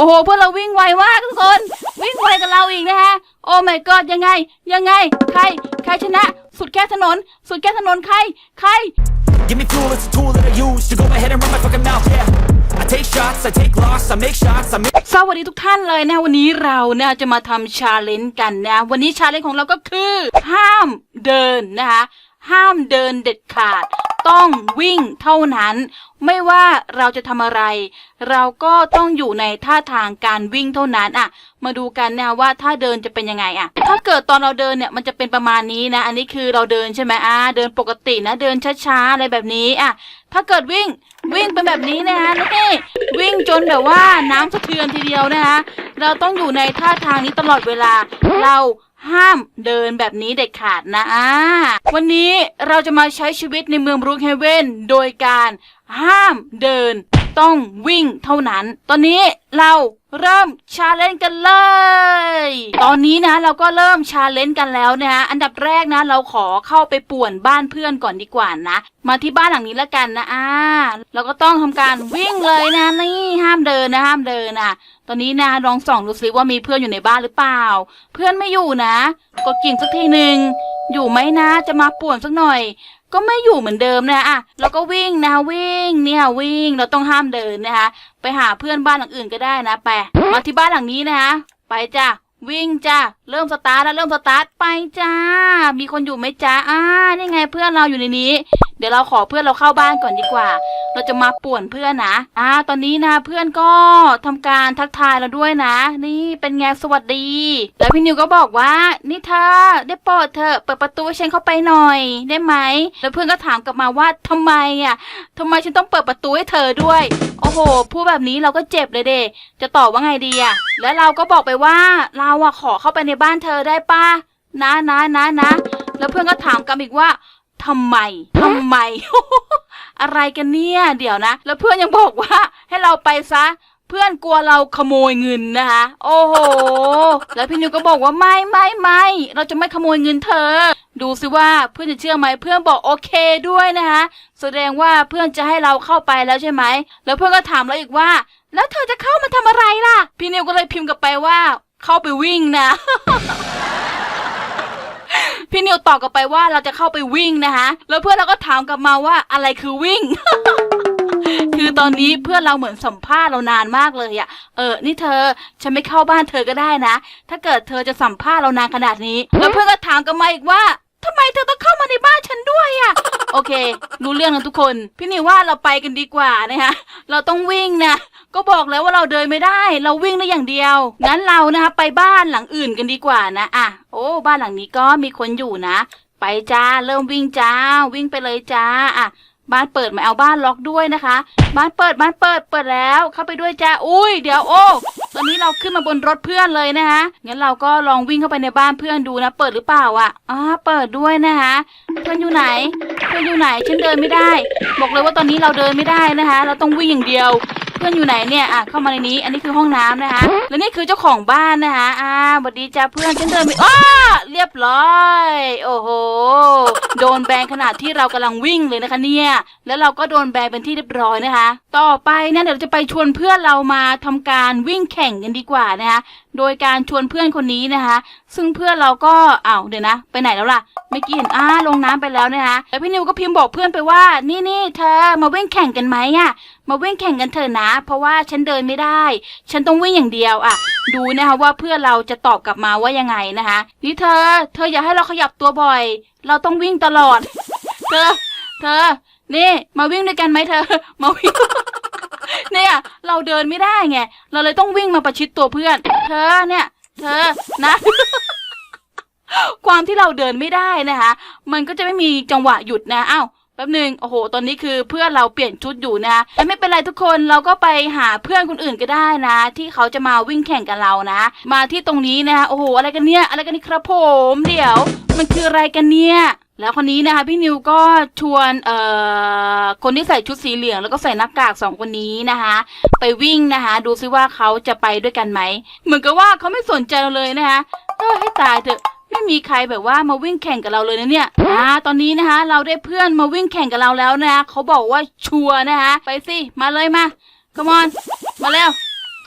โอ้โหพวกเราวิ่งไวมากทุกคน วิ่งไวกับเราอีกนะฮะ โอ้ my god ยังไง ยังไง ใคร ใครชนะ สุดแก้ถนน สุดแก้ถนนใคร ใคร Give me fuel, it's a tool that I use to go ahead and run my fucking mouth, yeah. I take shots, I take loss, I make shots, I make สวัสดีทุกท่านเลยนะ วันนี้เราเนี่ยจะมาทำชาเลนจ์กันนะ วันนี้ชาเลนจ์ของเราก็คือ ห้ามเดินนะคะ ห้ามเดินเด็ดขาด ต้องวิ่งเท่านั้น ไม่ว่าเราจะทำอะไร เราก็ต้องอยู่ในท่าทางการวิ่งเท่านั้นอะ มาดูกันนะว่าถ้าเดินจะเป็นยังไงอะ ถ้าเกิดตอนเราเดินเนี่ยมันจะเป็นประมาณนี้นะ อันนี้คือเราเดินใช่ไหมอ่าเดินปกตินะ เดินช้าๆอะไรแบบนี้อะ ถ้าเกิดวิ่งวิ่งเป็นแบบนี้นะคะนี่วิ่งจนแบบว่าน้ำสะเทือนทีเดียวนะคะเราต้องอยู่ในท่าทางนี้ตลอดเวลาเรา ห้ามเดินแบบนี้เด็ดขาดนะอ่าวันนี้เราจะมาใช้ชีวิตในเมืองบรูคเฮเวนโดยการ ห้ามเดิน ต้องวิ่งเท่านั้น ตอนนี้เราเริ่มชาเลนจ์กันเลย ตอนนี้นะเราก็เริ่มชาเลนจ์กันแล้วนะฮะ อันดับแรกนะเราขอเข้าไปป่วนบ้านเพื่อนก่อนดีกว่านะ มาที่บ้านหลังนี้แล้วกันนะ อ่า เราก็ต้องทำการวิ่งเลยนะ นี่ห้ามเดินนะห้ามเดินนะตอนนี้นะลองส่องดูซิว่ามีเพื่อนอยู่ในบ้านหรือเปล่า เพื่อนไม่อยู่นะ กดกิ่งสักทีหนึ่งอยู่ไหมนะ จะมาป่วนสักหน่อย ก็ไม่อยู่เหมือนเดิมนะอะเราก็วิ่งนะวิ่งเนี่ยวิ่งเราต้องห้ามเดินนะคะ ไปหาเพื่อนบ้านหลังอื่นก็ได้นะไปมาที่บ้านหลังนี้นะคะไปจ้ะวิ่งจ้ะเริ่มสตาร์ทแล้วเริ่มสตาร์ทไปจ้า มีคนอยู่ไหมจ้าอ่านี่ไงเพื่อนเราอยู่ในนี้ เดี๋ยวเราขอเพื่อนเราเข้าบ้านก่อนดีกว่า เราจะมาป่วนเพื่อนนะ อ่า ตอนนี้นะเพื่อนก็ทำการทักทายเราด้วยนะ นี่เป็นไงสวัสดี แล้วพี่นิวก็บอกว่า นี่เธอได้โปรดเธอเปิดประตูให้ฉันเข้าไปหน่อย ได้ไหม แล้วเพื่อนก็ถามกลับมาว่าทำไมอะทำไมฉันต้องเปิดประตูให้เธอด้วย โอ้โห พูดแบบนี้เราก็เจ็บเลยเดจะตอบว่าไงดีอะ แล้วเราก็บอกไปว่าเราอะขอเข้าไปในบ้านเธอได้ป้านะนะนะนะ แล้วเพื่อนก็ถามกลับอีกว่าทำไมทำไม อะไรกันเนี่ยเดี๋ยวนะ แล้วเพื่อนยังบอกว่าให้เราไปซะเพื่อนกลัวเราขโมยเงินนะคะ โอ้โห แล้วพี่นิวก็บอกว่าไม่ไม่ไม่เราจะไม่ขโมยเงินเธอ ดูสิว่าเพื่อนจะเชื่อไหมเพื่อนบอกโอเคด้วยนะคะ แสดงว่าเพื่อนจะให้เราเข้าไปแล้วใช่ไหม แล้วเพื่อนก็ถามเราอีกว่า แล้วเธอจะเข้ามาทำอะไรล่ะ พี่นิวก็เลยพิมพ์กลับไปว่า เข้าไปวิ่งนะ พี่นิวตอบกลับไปว่าเราจะเข้าไปวิ่งนะคะแล้วเพื่อนเราก็ถามกลับมาว่าอะไรคือวิ่ง คือตอนนี้เพื่อนเราเหมือนสัมภาษณ์เรานานมากเลยอะเออ นี่เธอ ฉันไม่เข้าบ้านเธอก็ได้นะ ถ้าเกิดเธอจะสัมภาษณ์เรานานขนาดนี้ แล้วเพื่อนก็ถามกลับมาอีกว่าทำไมเธอต้องเข้ามาในบ้านฉันด้วยอะโอเค รู้เรื่องนะทุกคน พี่นิวว่าเราไปกันดีกว่านะคะเราต้องวิ่งนะ ก็บอกแล้วว่าเราเดินไม่ได้ เราวิ่งได้อย่างเดียว งั้นเรานะคะไปบ้านหลังอื่นกันดีกว่านะอะโอ้บ้านหลังนี้ก็มีคนอยู่นะ ไปจ้าเริ่มวิ่งจ้า วิ่งไปเลยจ้าอะบ้านเปิดไม่เอาบ้านล็อกด้วยนะคะ บ้านเปิดบ้านเปิดเปิดแล้วเข้าไปด้วยจ้าอุ้ยเดี๋ยวโอ้ตอนนี้เราขึ้นมาบนรถเพื่อนเลยนะคะงั้นเราก็ลองวิ่งเข้าไปในบ้านเพื่อนดูนะ เปิดหรือเปล่าอะอ่าเปิดด้วยนะคะเพื่อนอยู่ไหน เพื่อนอยู่ไหนฉันเดินไม่ได้ บอกเลยว่าตอนนี้เราเดินไม่ได้นะคะ เราต้องวิ่งอย่างเดียว พื่อนอยู่ไหนเนี่ยอะเข้ามาในนี้ อันนี้คือห้องน้ำนะคะ แล้วนี่คือเจ้าของบ้านนะคะอ่าสวัสดีจ้าเพื่อนฉันเดินไปอ้าเรียบร้อย โอ้โห โดนแบนขนาดที่เรากำลังวิ่งเลยนะคะเนี่ย แล้วเราก็โดนแบนเป็นที่เรียบร้อยนะคะ ต่อไปเนี่ยเดี๋ยวจะไปชวนเพื่อนเรามาทำการวิ่งแข่งกันดีกว่านะคะโดยการชวนเพื่อนคนนี้นะคะ ซึ่งเพื่อนเราก็อ้าวเดี๋ยวนะ ไปไหนแล้วล่ะเมื่อกี้เห็นอ้าลงน้ำไปแล้วนะคะแล้วพี่นิวก็พิมพ์บอกเพื่อนไปว่า นี่นี่เธอมาวิ่งแข่งกันไหมอะมาวิ่งแข่งกันเถอะนะ เพราะว่าฉันเดินไม่ได้ ฉันต้องวิ่งอย่างเดียวอะ ดูนะคะว่าเพื่อนเราจะตอบกลับมาว่ายังไงนะคะ นี่เธอ เธออย่าให้เราขยับตัวบ่อย เราต้องวิ่งตลอด เธอ เธอ นี่ มาวิ่งด้วยกันไหมเธอ มาวิ่ง เนี่ย เราเดินไม่ได้ไง เราเลยต้องวิ่งมาประชิดตัวเพื่อน เธอเนี่ย เธอนะ ความที่เราเดินไม่ได้นะคะ มันก็จะไม่มีจังหวะหยุดนะอ้าวแป๊บหนึ่งโอ้โห ตอนนี้คือเพื่อนเราเปลี่ยนชุดอยู่นะแต่ไม่เป็นไรทุกคนเราก็ไปหาเพื่อนคนอื่นก็ได้นะ ที่เขาจะมาวิ่งแข่งกับเรานะ มาที่ตรงนี้นะคะโอ้โห อะไรกันเนี่ย อะไรกันนี่ครับผม เดี๋ยว มันคืออะไรกันเนี่ย แล้วคนนี้นะคะพี่นิวก็ชวนเอ่อคนที่ใส่ชุดสีเหลืองแล้วก็ใส่หน้ากากสองคนนี้นะคะ ไปวิ่งนะคะ ดูซิว่าเขาจะไปด้วยกันไหมเหมือนกับว่าเขาไม่สนใจเราเลยนะคะเออให้ตายเถอะไม่มีใครแบบว่ามาวิ่งแข่งกับเราเลยนะเนี่ยอ่าตอนนี้นะคะ เราได้เพื่อนมาวิ่งแข่งกับเราแล้วนะคะเขาบอกว่าชัวร์นะคะไปสิมาเลยมา come on มาแล้ว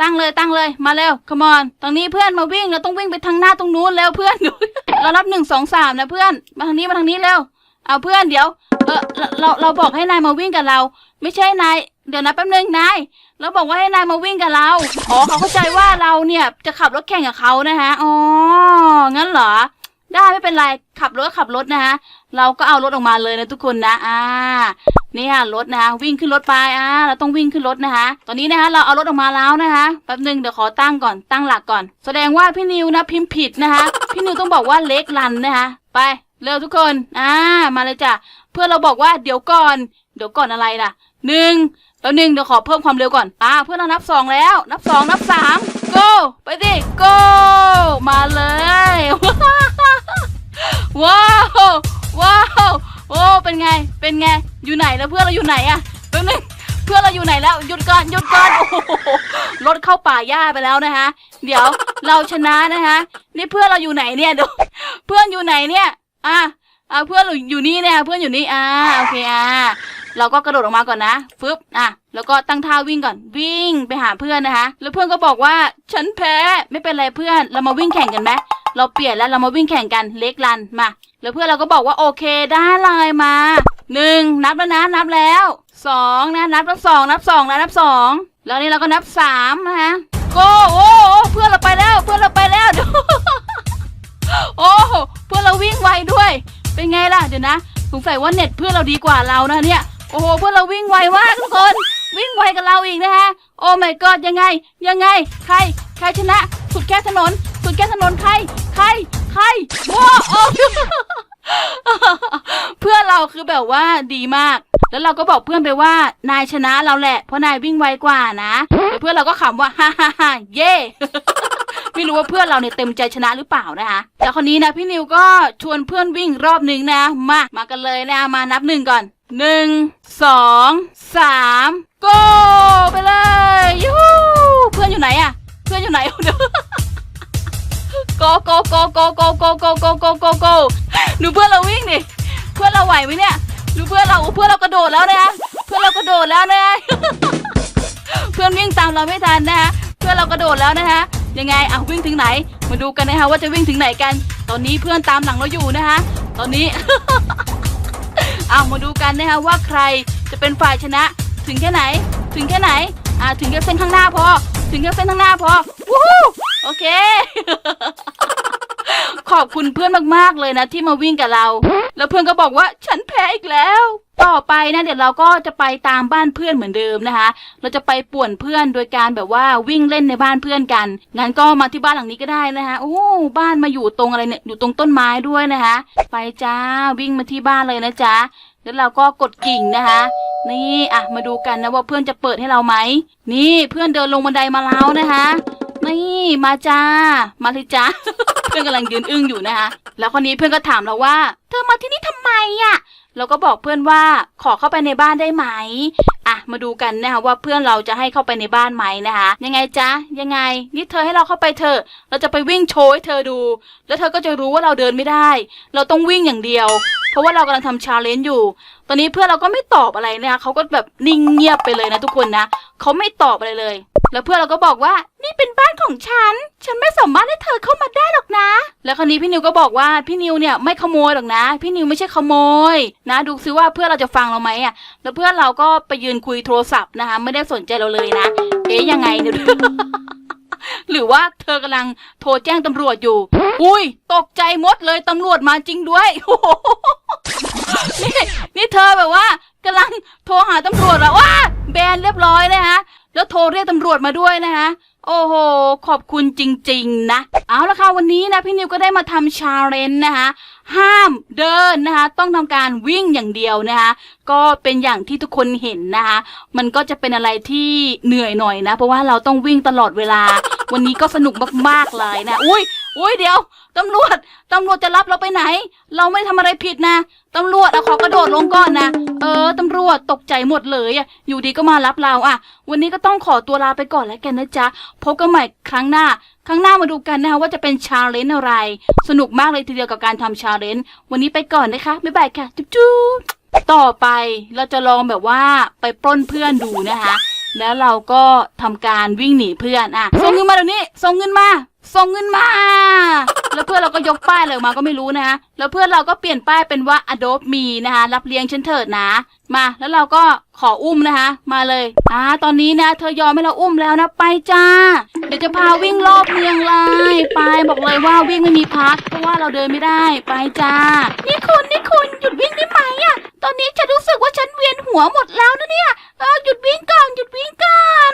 ตั้งเลยตั้งเลยมาเร็ว come on ตรงนี้เพื่อนมาวิ่งเราต้องวิ่งไปทางหน้าตรงนู้นแล้วเพื่อนเรารับหนึ่งสองสามนะเพื่อน มาทางนี้มาทางนี้เร็วเอาเพื่อนเดี๋ยว เออเราเราบอกให้นายมาวิ่งกับเรา ไม่ใช่นายเดี๋ยวนะแป๊บนึงนายเราบอกว่าให้นายมาวิ่งกับเราอ๋อเขาเข้าใจว่าเราเนี่ยจะขับรถแข่งกับเขานะฮะอ๋องั้นเหรอ ได้ไม่เป็นไรขับรถก็ขับรถนะคะเราก็เอารถออกมาเลยนะทุกคนนะอ่าเนี่ยรถนะคะวิ่งขึ้นรถไปอ่าเราต้องวิ่งขึ้นรถนะคะตอนนี้นะคะเราเอารถออกมาแล้วนะคะแป๊บหนึ่งเดี๋ยวขอตั้งก่อนตั้งหลักก่อน แสดงว่าพี่นิวนะพิมพ์ผิดนะคะพี่นิวต้องบอกว่าเล็กลันนะคะไปเร็วทุกคนอ่ามาเลยจ้ะเพื่อนเราบอกว่าเดี๋ยวก่อน เดี๋ยวก่อนอะไรล่ะหนึ่งแล้วหนึ่งเดี๋ยวขอเพิ่มความเร็วก่อนอ่าเพื่อนเรานับสองแล้ว นับสองนับสาม go ไปดิ go มาเลย ว้าวว้าวโอ้เป็นไงเป็นไงอยู่ไหนแล้วเพื่อนเราอยู่ไหนอะแป๊บนึงเพื่อนเราอยู่ไหนแล้วหยุดก่อนหยุดก่อนโอ้โหรถเข้าป่าหญ้าไปแล้วนะคะ เดี๋ยวเราชนะนะคะนี่เพื่อนเราอยู่ไหนเนี่ยดี๋ยวเพื่อนอยู่ไหนเนี่ยอะอะเพื่อนอยู่นี่เนี่ยเพื่อนอยู่นี่อ่าโอเคอะ เราก็กระโดดออกมาก่อนนะฟึบอะแล้วก็ตั้งท่าวิ่งก่อนวิ่งไปหาเพื่อนนะคะ แล้วเพื่อนก็บอกว่าฉันแพ้ไม่เป็นไรเพื่อนเรามาวิ่งแข่งกันไหมเราเปลี่ยนแล้วเรามาวิ่งแข่งกันเล็กรันมา แล้วเพื่อนเราก็บอกว่าโอเคได้เลยมาหนึ่งนับแล้วนะนับแล้วสองนะนับแล้วสองนับสองนะนับสองแล้วนี่เราก็นับสามนะคะโก้โอ้เพื่อนเราไปแล้วเพื่อนเราไปแล้วเดี๋ยวโอ้เพื่อนเราวิ่งไวด้วย เป็นไงล่ะเดี๋ยวนะสงสัยว่าเน็ตเพื่อนเราดีกว่าเรานะเนี่ย โอ้โหเพื่อนเราวิ่งไวมากทุกคน วิ่งไวกับเราอีกนะคะโอ้ my god ยังไง ยังไง ใคร ใครชนะ สุดแค่ถนน สุดแค่ถนนใคร ใคร ใครว้าโอ้เพื่อนเราคือแบบว่าดีมาก แล้วเราก็บอกเพื่อนไปว่านายชนะเราแหละ เพราะนายวิ่งไวกว่านะ เพื่อนเราก็ขำว่าฮ่าฮ่าฮ่าเย่ ไม่รู้ว่าเพื่อนเราเนี่ยเต็มใจชนะหรือเปล่านะคะแล้วคนนี้นะพี่นิวก็ชวนเพื่อนวิ่งรอบหนึ่งนะ มามากันเลยนะมานับหนึ่งก่อนหนึ่งสองสามโกไปเลยยูเพื่อนอยู่ไหนอะเพื่อนอยู่ไหนเดี๋ยวโกโกโกโกโกโกโกโกโกโกโกดูเพื่อนเราวิ่งดิเพื่อนเราไหวไหมเนี่ยดูเพื่อนเราเพื่อนเรากระโดดแล้วนะเพื่อนเรากระโดดแล้วนะเพื่อนวิ่งตามเราไม่ทันนะคะเพื่อนเรากระโดดแล้วนะคะ ยังไงอะวิ่งถึงไหน มาดูกันนะคะว่าจะวิ่งถึงไหนกัน ตอนนี้เพื่อนตามหลังเราอยู่นะคะ ตอนนี้ เอามาดูกันนะคะว่าใครจะเป็นฝ่ายชนะ ถึงแค่ไหน ถึงแค่ไหน อ่าถึงแค่เส้นข้างหน้าพอ ถึงแค่เส้นข้างหน้าพอ วู้ฮู้โอเค ขอบคุณเพื่อนมากๆเลยนะที่มาวิ่งกับเรา แล้วเพื่อนก็บอกว่าฉันแพ้อีกแล้ว ต่อไปนะเดี๋ยวเราก็จะไปตามบ้านเพื่อนเหมือนเดิมนะคะ เราจะไปป่วนเพื่อนโดยการแบบว่าวิ่งเล่นในบ้านเพื่อนกันงั้นก็มาที่บ้านหลังนี้ก็ได้นะคะโอ้บ้านมาอยู่ตรงอะไรเนี่ยอยู่ตรงต้นไม้ด้วยนะคะ ไปจ้าวิ่งมาที่บ้านเลยนะจ๊ะแล้วเราก็กดกิ่งนะคะ นี่อะมาดูกันนะว่าเพื่อนจะเปิดให้เราไหมนี่เพื่อนเดินลงบันไดมาแล้วนะคะ นี่มาจ้า มาเลยจ้า เพื่อนกำลังยืนอึ้งอยู่นะคะ แล้วคนนี้เพื่อนก็ถามเราว่า เธอมาที่นี่ทำไมอะเราก็บอกเพื่อนว่าขอเข้าไปในบ้านได้ไหม อะ มาดูกันนะคะว่าเพื่อนเราจะให้เข้าไปในบ้านไหมนะคะ ยังไงจ๊ะ ยังไง นี่เธอให้เราเข้าไปเถอะ เราจะไปวิ่งโชว์ให้เธอดู แล้วเธอก็จะรู้ว่าเราเดินไม่ได้ เราต้องวิ่งอย่างเดียว เพราะว่าเรากำลังทำชาเลนจ์อยู่ ตอนนี้เพื่อนเราก็ไม่ตอบอะไรนะคะเขาก็แบบนิ่งเงียบไปเลยนะทุกคนนะเขาไม่ตอบอะไรเลย แล้วเพื่อนเราก็บอกว่านี่เป็นบ้านของฉัน ฉันไม่สามารถให้เธอเข้ามาได้หรอกนะ แล้วคราวนี้พี่นิวก็บอกว่าพี่นิวเนี่ยไม่ขโมยหรอกนะ พี่นิวไม่ใช่ขโมย นะ ดูซิว่าเพื่อนเราจะฟังเราไหมอะ แล้วเพื่อนเราก็ไปยืนคุยโทรศัพท์นะคะไม่ได้สนใจเราเลยนะ เอ๊ยยังไงเนี่ยหรือว่าเธอกำลังโทรแจ้งตำรวจอยู่ อุ้ย ตกใจมดเลยตำรวจมาจริงด้วยโอ้โหนี่นี่เธอแบบว่ากำลังโทรหาตำรวจแล้วว้าแบนเรียบร้อยนะคะแล้วโทรเรียกตำรวจมาด้วยนะคะโอ้โห ขอบคุณจริง ๆ นะ เอาละค่ะ วันนี้นะ พี่นิวก็ได้มาทำชาเลนจ์นะคะห้ามเดินนะคะ ต้องทำการวิ่งอย่างเดียวนะคะ ก็เป็นอย่างที่ทุกคนเห็นนะคะ มันก็จะเป็นอะไรที่เหนื่อยหน่อยนะ เพราะว่าเราต้องวิ่งตลอดเวลา วันนี้ก็สนุกมากๆเลยนะ อุ้ย อุ้ยเดี๋ยว ตำรวจ ตำรวจจะรับเราไปไหน เราไม่ทำอะไรผิดนะ ตำรวจอะขอกระโดดลงก่อนนะ เออ ตำรวจตกใจหมดเลยอะอยู่ดีก็มารับเราอะวันนี้ก็ต้องขอตัวลาไปก่อนแล้วกันนะจ๊ะ พบกันใหม่ครั้งหน้า ครั้งหน้ามาดูกันนะคะว่าจะเป็นชาเลนจ์อะไร สนุกมากเลยทีเดียวกับการทำชาเลนจ์ วันนี้ไปก่อนนะคะ บ๊ายบายค่ะ จุ๊บจุ๊บต่อไปเราจะลองแบบว่าไปปล้นเพื่อนดูนะคะ แล้วเราก็ทำการวิ่งหนีเพื่อนอะ ส่งเงินมาเดี๋ยวนี้ ส่งเงินมา ส่งเงินมา แล้วเพื่อนเราก็ยกป้ายอะไรออกมาก็ไม่รู้นะแล้วเพื่อนเราก็เปลี่ยนป้ายเป็นว่า Adopt Me นะคะรับเลี้ยงฉันเถิดนะ มาแล้วเราก็ขออุ้มนะคะ มาเลยอ่าตอนนี้นะ เธอยอมให้เราอุ้มแล้วนะไปจ้า เดี๋ยวจะพาวิ่งรอบเมืองเลยไปบอกเลยว่าวิ่งไม่มีพัก เพราะว่าเราเดินไม่ได้ไปจ้า นี่คุณนี่คุณหยุดวิ่งได้ไหมอะตอนนี้ฉันรู้สึกว่าฉันเวียนหัวหมดแล้วนะเนี่ยเออหยุดวิ่งก่อนหยุดวิ่งก่อน